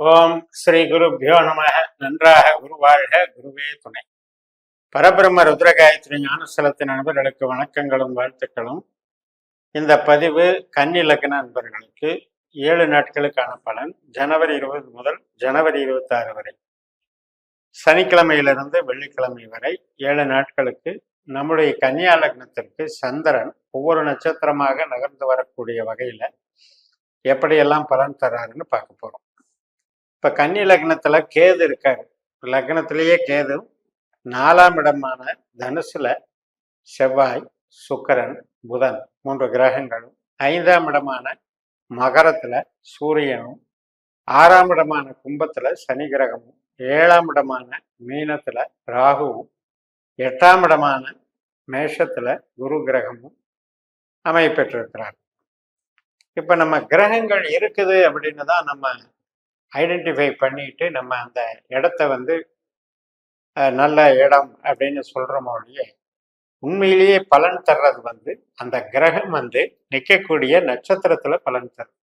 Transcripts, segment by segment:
ஓம் ஸ்ரீ குருபியோ நம நன்றாக குருவாழ்க குருவே துணை. பரபிரம்ம ருத்ரகாயத்ரி ஞானஸ்தலத்தின் நண்பர்களுக்கு வணக்கங்களும் வாழ்த்துக்களும். இந்த பதிவு கன்னி லக்ன நண்பர்களுக்கு ஏழு நாட்களுக்கான பலன். ஜனவரி இருபது முதல் ஜனவரி இருபத்தி ஆறு வரை. சனிக்கிழமையிலிருந்து வெள்ளிக்கிழமை வரை ஏழு நாட்களுக்கு நம்முடைய கன்னியா லக்னத்திற்கு சந்திரன் ஒவ்வொரு நட்சத்திரமாக நகர்ந்து வரக்கூடிய வகையில் எப்படியெல்லாம் பலன் தர்றாருன்னு பார்க்க போகிறோம் இப்போ கன்னி லக்னத்தில் கேது இருக்காரு. லக்னத்திலேயே கேது. நாலாம் இடமான தனுசுல செவ்வாய் சுக்கரன் புதன் மூன்று கிரகங்களும். ஐந்தாம் இடமான மகரத்தில் சூரியனும். ஆறாம் இடமான கும்பத்தில் சனி கிரகமும். ஏழாம் இடமான மீனத்தில் ராகுவும். எட்டாம் இடமான மேஷத்தில் குரு கிரகமும் அமைப்பெற்றிருக்கிறார் இப்போ நம்ம கிரகங்கள் இருக்குது அப்படின்னு தான் நம்ம ஐடென்டிஃபை பண்ணிட்டு நம்ம அந்த இடத்த வந்து நல்ல இடம் அப்படின்னு சொல்றோமோ ஒழிய உண்மையிலேயே பலன் தர்றது வந்து அந்த கிரகம் வந்து நிற்கக்கூடிய நட்சத்திரத்தில் பலன் தரும்.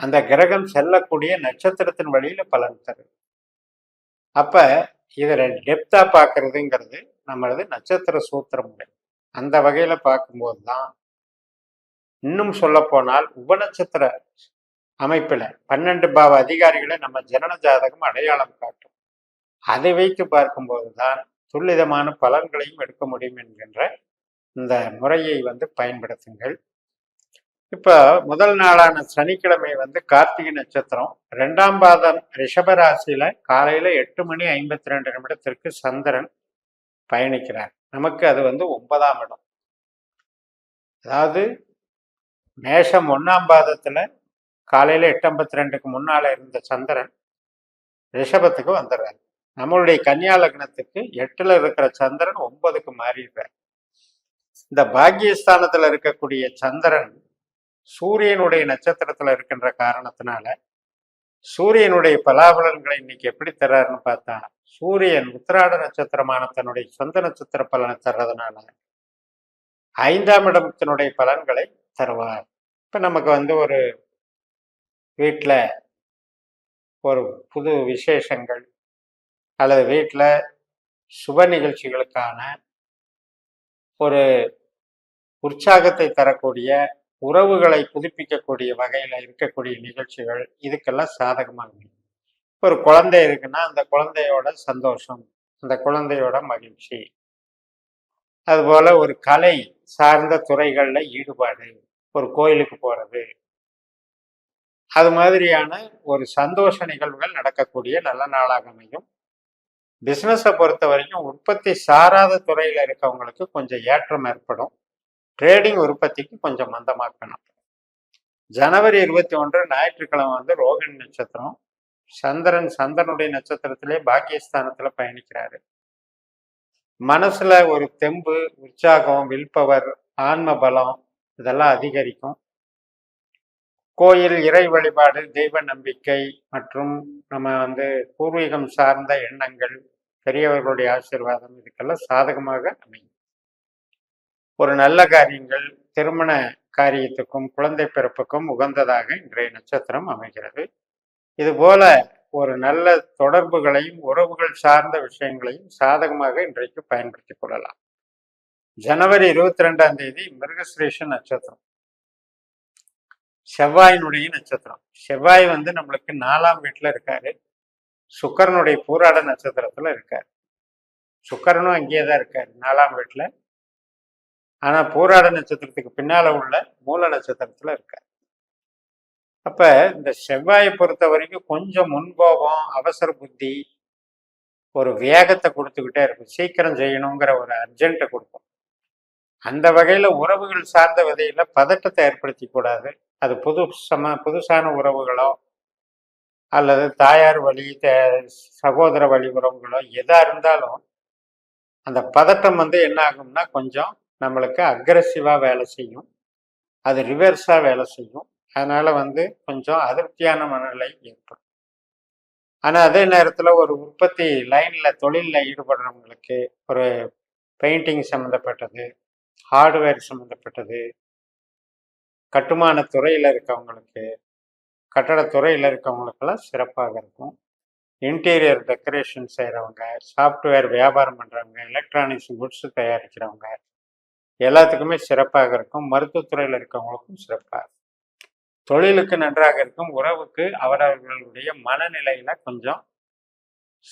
அந்த கிரகம் செல்லக்கூடிய நட்சத்திரத்தின் வழியில் பலன் தரும். அப்போ இதில் டெப்தா பார்க்கறதுங்கிறது நம்மளது நட்சத்திர சூத்திர முறை அந்த வகையில் பார்க்கும்போது தான் இன்னும் சொல்லப்போனால் உபநட்சத்திர அமைப்பில் பன்னெண்டு பாவ அதிகாரிகளை நம்ம ஜனன ஜாதகம் அடையாளம் காட்டும். அதை வைத்து பார்க்கும்போது தான் துல்லிதமான பலன்களையும் எடுக்க முடியும் என்கின்ற இந்த முறையை வந்து பயன்படுத்துங்கள். இப்போ முதல் நாளான சனிக்கிழமை வந்து கார்த்திகை நட்சத்திரம் ரெண்டாம் பாதம் ரிஷபராசியில காலையில எட்டு மணி ஐம்பத்தி ரெண்டு நிமிடத்திற்கு சந்திரன் பயணிக்கிறார். நமக்கு அது வந்து ஒன்பதாம் இடம். அதாவது மேஷம் ஒன்றாம் பாதத்துல காலையில் எட்டு ஐம்பத்தி ரெண்டுக்கு முன்னால் இருந்த சந்திரன் ரிஷபத்துக்கு வந்துடுறாரு. நம்மளுடைய கன்னியா லக்னத்துக்கு எட்டில் இருக்கிற சந்திரன் ஒன்பதுக்கு மாறிடுறார். இந்த பாக்கியஸ்தானத்தில் இருக்கக்கூடிய சந்திரன் சூரியனுடைய நட்சத்திரத்தில் இருக்கின்ற காரணத்தினால சூரியனுடைய பலாபலன்களை இன்னைக்கு எப்படி தர்றாருன்னு பார்த்தா சூரியன் உத்திராட நட்சத்திரமான தன்னுடைய சொந்த நட்சத்திர பலனை தர்றதுனால ஐந்தாம் இடத்தினுடைய பலன்களை தருவார். இப்போ நமக்கு வந்து ஒரு வீட்டில் ஒரு புது விசேஷங்கள் அல்லது வீட்டில் சுப நிகழ்ச்சிகளுக்கான ஒரு உற்சாகத்தை தரக்கூடிய உறவுகளை புதுப்பிக்கக்கூடிய வகையில் இருக்கக்கூடிய நிகழ்ச்சிகள் இதுக்கெல்லாம் சாதகமாக ஒரு குழந்தை இருக்குன்னா அந்த குழந்தையோட சந்தோஷம் அந்த குழந்தையோட மகிழ்ச்சி. அதுபோல் ஒரு கலை சார்ந்த துறைகளில் ஈடுபாடு ஒரு கோயிலுக்கு போகிறது அது மாதிரியான ஒரு சந்தோஷ நிகழ்வுகள் நடக்கக்கூடிய நல்ல நாளாக அமையும். பிஸ்னஸை பொறுத்த வரைக்கும் உற்பத்தி சாராத துறையில் இருக்கவங்களுக்கு கொஞ்சம் ஏற்றம் ஏற்படும். ட்ரேடிங் உற்பத்திக்கு கொஞ்சம் மந்தமாக்கணும் ஜனவரி இருபத்தி ஒன்று ஞாயிற்றுக்கிழமை வந்து ரோகிணி நட்சத்திரம். சந்திரன் சந்திரனுடைய நட்சத்திரத்திலே பாக்கியஸ்தானத்தில் பயணிக்கிறாரு. மனசுல ஒரு தெம்பு உற்சாகம் வில்பவர் ஆன்ம பலம் இதெல்லாம் அதிகரிக்கும். கோயில் இறை வழிபாடு தெய்வ நம்பிக்கை மற்றும் நம்ம வந்து பூர்வீகம் சார்ந்த எண்ணங்கள் பெரியவர்களுடைய ஆசீர்வாதம் இதுக்கெல்லாம் சாதகமாக அமையும். ஒரு நல்ல காரியங்கள் திருமண காரியத்துக்கும் குழந்தை பிறப்புக்கும் உகந்ததாக இன்றைய நட்சத்திரம் அமைகிறது. இதுபோல ஒரு நல்ல தொடர்புகளையும் உறவுகள் சார்ந்த விஷயங்களையும் சாதகமாக இன்றைக்கு பயன்படுத்திக் கொள்ளலாம். ஜனவரி இருபத்தி ரெண்டாம் தேதி மிருகசிரேஷ நட்சத்திரம். செவ்வாயினுடைய நட்சத்திரம். செவ்வாய் வந்து நம்மளுக்கு நாலாம் வீட்டில் இருக்காரு. சுக்கரனுடைய பூராட நட்சத்திரத்தில் இருக்கார். சுக்கரனும் அங்கேயே தான் இருக்கார் நாலாம் வீட்டில் ஆனால் பூராட நட்சத்திரத்துக்கு பின்னால் உள்ள மூல நட்சத்திரத்தில் இருக்கார். அப்போ இந்த செவ்வாயை பொறுத்த வரைக்கும் கொஞ்சம் முன்கோபம் அவசர புத்தி ஒரு வேகத்தை கொடுத்துக்கிட்டே இருக்கும் சீக்கிரம் செய்யணுங்கிற ஒரு அர்ஜென்ட்டை கொடுக்கும் அந்த வகையில் உறவுகள் சார்ந்த வகையில் பதட்டத்தை ஏற்படுத்தி கூடாது. அது புது சம புதுசான உறவுகளோ அல்லது தாயார் வழி த- சகோதர வழி உறவுகளோ எதாக இருந்தாலும் அந்த பதட்டம் வந்து என்ன ஆகும்னா கொஞ்சம் நம்மளுக்கு அக்ரஸிவாக வேலை செய்யும். அது ரிவர்ஸாக வேலை செய்யும். அதனால் வந்து கொஞ்சம் அதிருப்தியான மனநிலை ஏற்படும். ஆனால் அதே நேரத்தில் ஒரு உற்பத்தி லைனில் தொழிலில் ஈடுபடுறவங்களுக்கு ஒரு பெயிண்டிங் சம்மந்தப்பட்டது ஹார்ட்வேர் சம்மந்தப்பட்டது கட்டுமான துறையில் இருக்கவங்களுக்கு கட்டடத்துறையில் இருக்கவங்களுக்கெல்லாம் சிறப்பாக இருக்கும். இன்டீரியர் டெக்கரேஷன் செய்கிறவங்க சாஃப்ட்வேர் வியாபாரம் பண்ணுறவங்க எலக்ட்ரானிக்ஸ் குட்ஸ் தயாரிக்கிறவங்க எல்லாத்துக்குமே சிறப்பாக இருக்கும். மருத்துவத்துறையில் இருக்கவங்களுக்கும் சிறப்பாக இருக்கும். தொழிலுக்கு நன்றாக இருக்கும். உறவுக்கு அவரவர்களுடைய மனநிலையில் கொஞ்சம்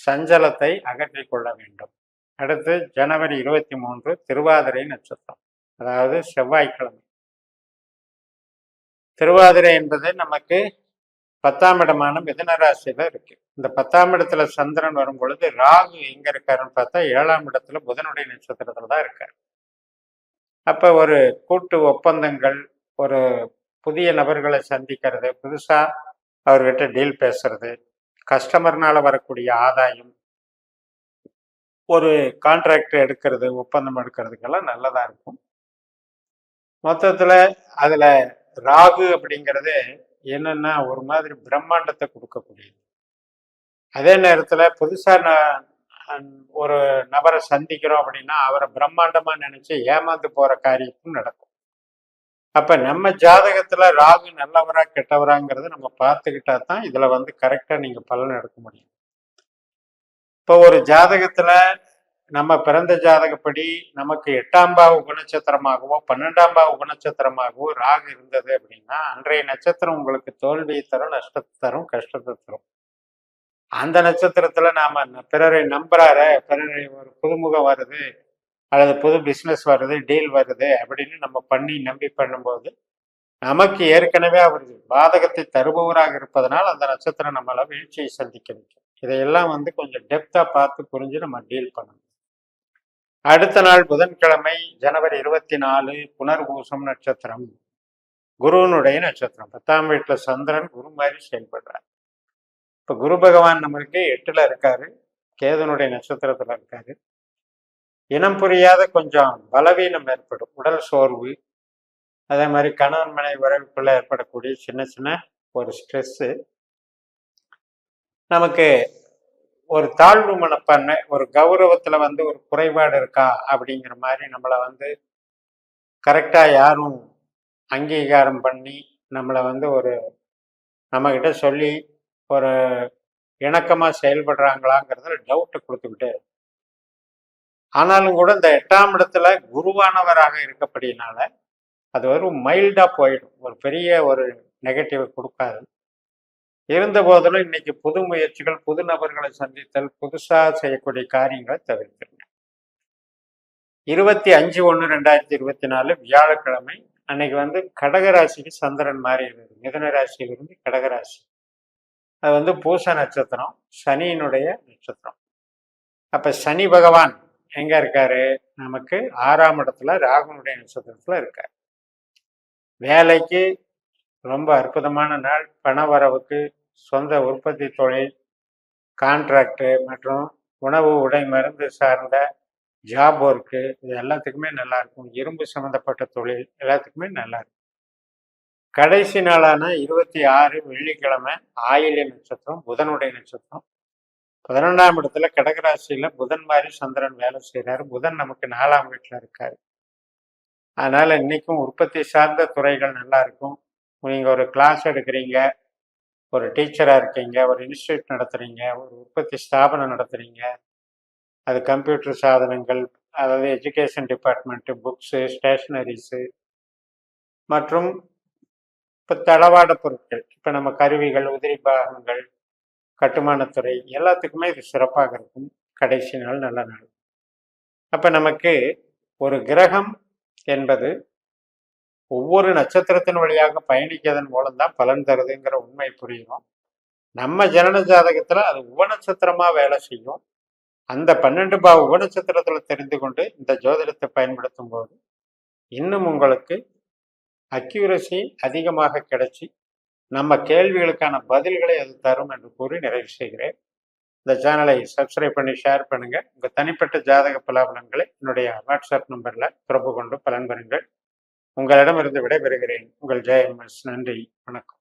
சஞ்சலத்தை அகற்றிக்கொள்ள வேண்டும். அடுத்து ஜனவரி இருபத்தி மூன்று திருவாதிரை நட்சத்திரம் அதாவது செவ்வாய்க்கிழமை. திருவாதிரை என்பது நமக்கு பத்தாம் இடமான மிதனராசியில இருக்கு. இந்த பத்தாம் இடத்துல சந்திரன் வரும் பொழுது ராகு எங்க இருக்காருன்னு பார்த்தா ஏழாம் இடத்துல புதனுடைய நட்சத்திரத்துல தான் இருக்கார். அப்ப ஒரு கூட்டு ஒப்பந்தங்கள் ஒரு புதிய நபர்களை சந்திக்கிறது புதுசா அவர்கிட்ட டீல் பேசுறது கஸ்டமர்னால வரக்கூடிய ஆதாயம் ஒரு கான்ட்ராக்ட் எடுக்கிறது ஒப்பந்தம் எடுக்கிறதுக்கெல்லாம் நல்லதா இருக்கும். மொத்தத்துல அதுல ராகு அப்படிங்கிறது என்னன்னா ஒரு மாதிரி பிரம்மாண்டத்தை கொடுக்கக்கூடியது. அதே நேரத்துல புதுசா நான் ஒரு நபரை சந்திக்கிறோம் அப்படின்னா அவரை பிரம்மாண்டமா நினைச்சு ஏமாந்து போற காரியமும் நடக்கும். அப்ப நம்ம ஜாதகத்துல ராகு நல்லவரா கெட்டவராங்கிறது நம்ம பார்த்துக்கிட்டா தான் இதுல வந்து கரெக்டா நீங்க பலன் எடுக்க முடியும். இப்போ ஒரு ஜாதகத்துல நம்ம பிறந்த ஜாதகப்படி நமக்கு எட்டாம் பாவு குணச்சத்திரமாகவோ பன்னெண்டாம் பாவு குணச்சத்திரமாகவோ ராகு இருந்தது அப்படின்னா அன்றைய நட்சத்திரம் உங்களுக்கு தோல்வியை தரும் நஷ்டத்தை தரும் கஷ்டத்தை தரும். அந்த நட்சத்திரத்துல நாம பிறரை நம்புறார பிறரை ஒரு புதுமுகம் வருது அல்லது புது பிஸ்னஸ் வருது டீல் வருது அப்படின்னு நம்ம பண்ணி நம்பி பண்ணும்போது நமக்கு ஏற்கனவே அவர் பாதகத்தை தருபவராக இருப்பதனால் அந்த நட்சத்திரம் நம்மள வீழ்ச்சியை சந்திக்க வைக்கும். இதையெல்லாம் வந்து கொஞ்சம் டெப்தா பார்த்து புரிஞ்சு நம்ம டீல் பண்ணணும். அடுத்த நாள் புதன்கிழமை ஜனவரி இருபத்தி நாலு புனர்பூசம் நட்சத்திரம் குருவனுடைய நட்சத்திரம். பத்தாம் வீட்டில் சந்திரன் குரு மாதிரி செயல்படுறார். இப்போ குரு பகவான் நம்மளுக்கு எட்டுல இருக்காரு. கேதனுடைய நட்சத்திரத்துல இருக்காரு. இனம் புரியாத கொஞ்சம் பலவீனம் ஏற்படும். உடல் சோர்வு அதே மாதிரி கணவன் மனைவி உறவுக்குள்ள ஏற்படக்கூடிய சின்ன சின்ன ஒரு ஸ்ட்ரெஸ்ஸு நமக்கு ஒரு தாழ்வு மனப்பான்மை ஒரு கௌரவத்துல வந்து ஒரு குறைபாடு இருக்கா அப்படிங்கிற மாதிரி நம்மளை வந்து கரெக்டா யாரும் அங்கீகாரம் பண்ணி நம்மளை வந்து ஒரு நம்மக்கிட்ட சொல்லி ஒரு இணக்கமாக செயல்படுறாங்களாங்கிறதுல டவுட்டை கொடுத்துக்கிட்டே இருக்கும் ஆனாலும் கூட இந்த எட்டாம் இடத்துல குருவானவராக இருக்கப்படினால அது ஒரு மைல்டாக போயிடும். ஒரு பெரிய ஒரு நெகட்டிவ் கொடுக்காது. இருந்த போதிலும் இன்னைக்கு புது முயற்சிகள் புது நபர்களை சந்தித்தல் புதுசாக செய்யக்கூடிய காரியங்களை தவிர்த்துருங்க. இருபத்தி அஞ்சு ஒன்று ரெண்டாயிரத்தி இருபத்தி நாலு வியாழக்கிழமை அன்னைக்கு வந்து கடகராசிக்கு சந்திரன் மாறி இருந்தது. மிதன ராசியிலிருந்து கடகராசி. அது வந்து பூச நட்சத்திரம் சனியினுடைய நட்சத்திரம். அப்ப சனி பகவான் எங்க இருக்காரு? நமக்கு ஆறாம் இடத்துல ராகுனுடைய நட்சத்திரத்துல இருக்காரு. வேலைக்கு ரொம்ப அற்புதமான நாள். பண வரவுக்கு சொந்த உற்பத்தி தொழில் கான்ட்ராக்டு மற்றும் உணவு உடை மருந்து சார்ந்த ஜாப் ஒர்க்கு இது எல்லாத்துக்குமே நல்லா இருக்கும். இரும்பு சம்மந்தப்பட்ட தொழில் எல்லாத்துக்குமே நல்லா இருக்கும். கடைசி நாளான இருபத்தி ஆறு வெள்ளிக்கிழமை ஆயில்ய நட்சத்திரம் புதனுடைய நட்சத்திரம். பதினொன்றாம் இடத்துல கடகராசியில் புதன் மாதிரி சந்திரன் வேலை செய்கிறாரு புதன் நமக்கு நாலாம் வீட்டில் இருக்கார். அதனால் இன்றைக்கும் உற்பத்தி சார்ந்த துறைகள் நல்லா இருக்கும். நீங்கள் ஒரு கிளாஸ் எடுக்கிறீங்க ஒரு டீச்சராக இருக்கீங்க ஒரு இன்ஸ்டியூட் நடத்துறீங்க ஒரு உற்பத்தி ஸ்தாபனம் நடத்துகிறீங்க அது கம்ப்யூட்டர் சாதனங்கள் அதாவது எஜுகேஷன் டிபார்ட்மெண்ட்டு புக்ஸு ஸ்டேஷ்னரிஸு மற்றும் இப்போ தளவாட பொருட்கள் இப்போ நம்ம கருவிகள் உதிரி பாகங்கள் கட்டுமானத்துறை எல்லாத்துக்குமே இது சிறப்பாக இருக்கும். கடைசி நாள் நல்ல நாள். அப்போ நமக்கு ஒரு கிரகம் என்பது ஒவ்வொரு நட்சத்திரத்தின் வழியாக பயணிக்கிறதன் மூலம்தான் பலன் தருதுங்கிற உண்மை புரியும். நம்ம ஜனன ஜாதகத்துல அது உபநட்சத்திரமா வேலை செய்யும். அந்த பன்னெண்டு பா உபநட்சத்திரத்துல தெரிந்து கொண்டு இந்த ஜோதிடத்தை பயன்படுத்தும் போது இன்னும் உங்களுக்கு அக்யூரசி அதிகமாக கிடைச்சி நம்ம கேள்விகளுக்கான பதில்களை அது தரும் என்று கூறி நிறைவு செய்கிறேன். இந்த சேனலை சப்ஸ்கிரைப் பண்ணி ஷேர் பண்ணுங்க. உங்க தனிப்பட்ட ஜாதக பலாபலன்களை என்னுடைய வாட்ஸ்அப் நம்பர்ல தொடர்பு கொண்டு பலன் பெறுங்கள். உங்களிடமிருந்து விடைபெறுகிறேன். உங்கள் ஜெயமஸ் நன்றி. வணக்கம்.